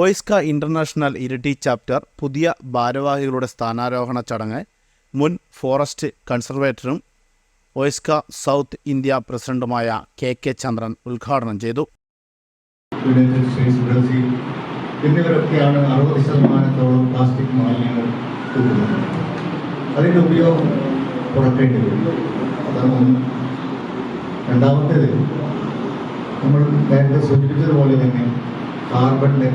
OISCA international Iritty chapter പുതിയ ഭാരവാഹികളുടെ സ്ഥാനാരോഹണ ചടങ്ങ്. മുൻ ഫോറസ്റ്റ് കൺസർവേറ്ററും ഓയിസ്ക സൗത്ത് ഇന്ത്യ പ്രസിഡന്റുമായ കെ കെ ചന്ദ്രൻ ഉദ്ഘാടനം ചെയ്തു. എന്നിവരൊക്കെയാണ് അറുപത് ശതമാനത്തോളം പ്ലാസ്റ്റിക് മാലിന്യങ്ങൾ അതിന്റെ ഉപയോഗം കുറക്കേണ്ടി വരും. രണ്ടാമത്തേത് നമ്മൾ നേരത്തെ സൂചിപ്പിച്ചതുപോലെ തന്നെ കാർബണിന്റെ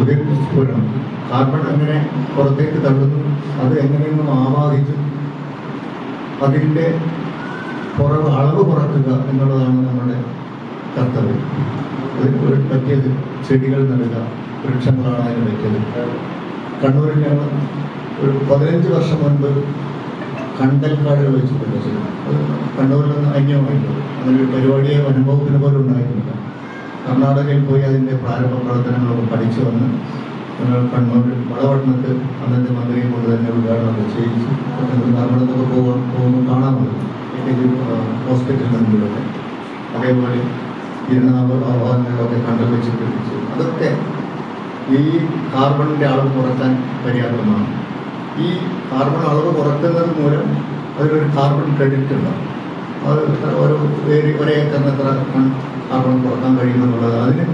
ഉപയോഗിക്കണം കാർബൺ അങ്ങനെ പുറത്തേക്ക് തള്ളുന്നു. അത് എങ്ങനെയൊന്നും ആവാഹിച്ചു. അതിന്റെ കുറവ് അളവ് കുറക്കുക എന്നുള്ളതാണ് നമ്മുടെ കർത്തവ്യം. അതിന് പറ്റിയത് ചെടികൾ നടുക വൃക്ഷങ്ങളാണ് അതിന് പറ്റിയത് കണ്ണൂരിൽ ഞങ്ങൾ ഒരു പതിനഞ്ച് വർഷം മുൻപ് കണ്ടൽക്കാടുകൾ വെച്ചിട്ടുണ്ട് അത് കണ്ണൂരിൽ നിന്ന് അന്യമായിട്ടുള്ളത് അങ്ങനെ ഒരു പരിപാടിയെ അനുഭവത്തിന് പോലും ഉണ്ടായിരുന്നില്ല. കർണാടകയിൽ പോയി അതിന്റെ പ്രാരംഭ പ്രവർത്തനങ്ങളൊക്കെ പഠിച്ചു വന്ന് കണ്ണൂർ വളവട്ടണത്ത് അന്നത്തെ മന്ത്രിയെ കൊണ്ട് തന്നെ ഉദ്ഘാടനമൊക്കെ ചെയ്യിച്ചു. ധാരാളത്തൊക്കെ പോകാൻ പോകുമ്പോൾ കാണാമല്ലോ ഹോസ്പിറ്റലിൽ നിന്നുള്ളതൊക്കെ അതേപോലെ ഇരുന്നാവ് ആഹ്വാനങ്ങളൊക്കെ കണ്ടൽ വെച്ച് പിടിപ്പിച്ചു അതൊക്കെ ഈ കാർബണിന്റെ അളവ് കുറയ്ക്കാൻ പര്യാപ്തമാണ്. ഈ കാർബൺ അളവ് കുറയ്ക്കുന്നത് മൂലം അതിലൊരു കാർബൺ ക്രെഡിറ്റ് ഉണ്ടാവും ഓരോ പേര് ഒരേ എത്ര കാർബൺ കുറയ്ക്കാൻ കഴിയുമെന്നുള്ളത്. അതിന്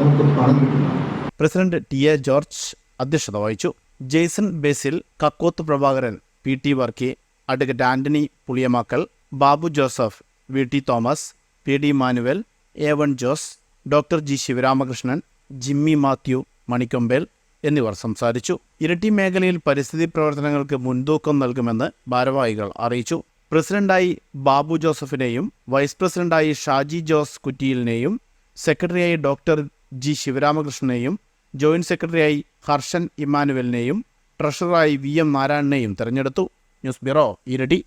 നമുക്ക് പണം കിട്ടുന്നതാണ് പ്രസിഡന്റ് ടി എ ജോർജ് അധ്യക്ഷത വഹിച്ചു. Jaison Basil Kakkoth Prabhakaran P T Varkey advocate Antony Puliyamackal Babu Joseph V T Thomas P D Manuel A one Jose doctor G Sivaramakrishnan Jimmy Mathew Manikombel എന്നിവർ സംസാരിച്ചു. ഇരട്ടി മേഖലയിൽ പരിസ്ഥിതി പ്രവർത്തനങ്ങൾക്ക് മുൻതൂക്കം നൽകുമെന്ന് ഭാരവാഹികൾ അറിയിച്ചു. പ്രസിഡന്റായി ബാബു ജോസഫിനെയും വൈസ് പ്രസിഡന്റായി ഷാജി ജോസ് കുറ്റിയിലിനെയും സെക്രട്ടറിയായി ഡോക്ടർ ജി ശിവരാമകൃഷ്ണനെയും ജോയിന്റ് സെക്രട്ടറിയായി ഹർഷൻ ഇമ്മാനുവലിനെയും ട്രഷററായി വി എം നാരായണനെയും തെരഞ്ഞെടുത്തു. ന്യൂസ് ബ്യൂറോ ഇരട്ടി.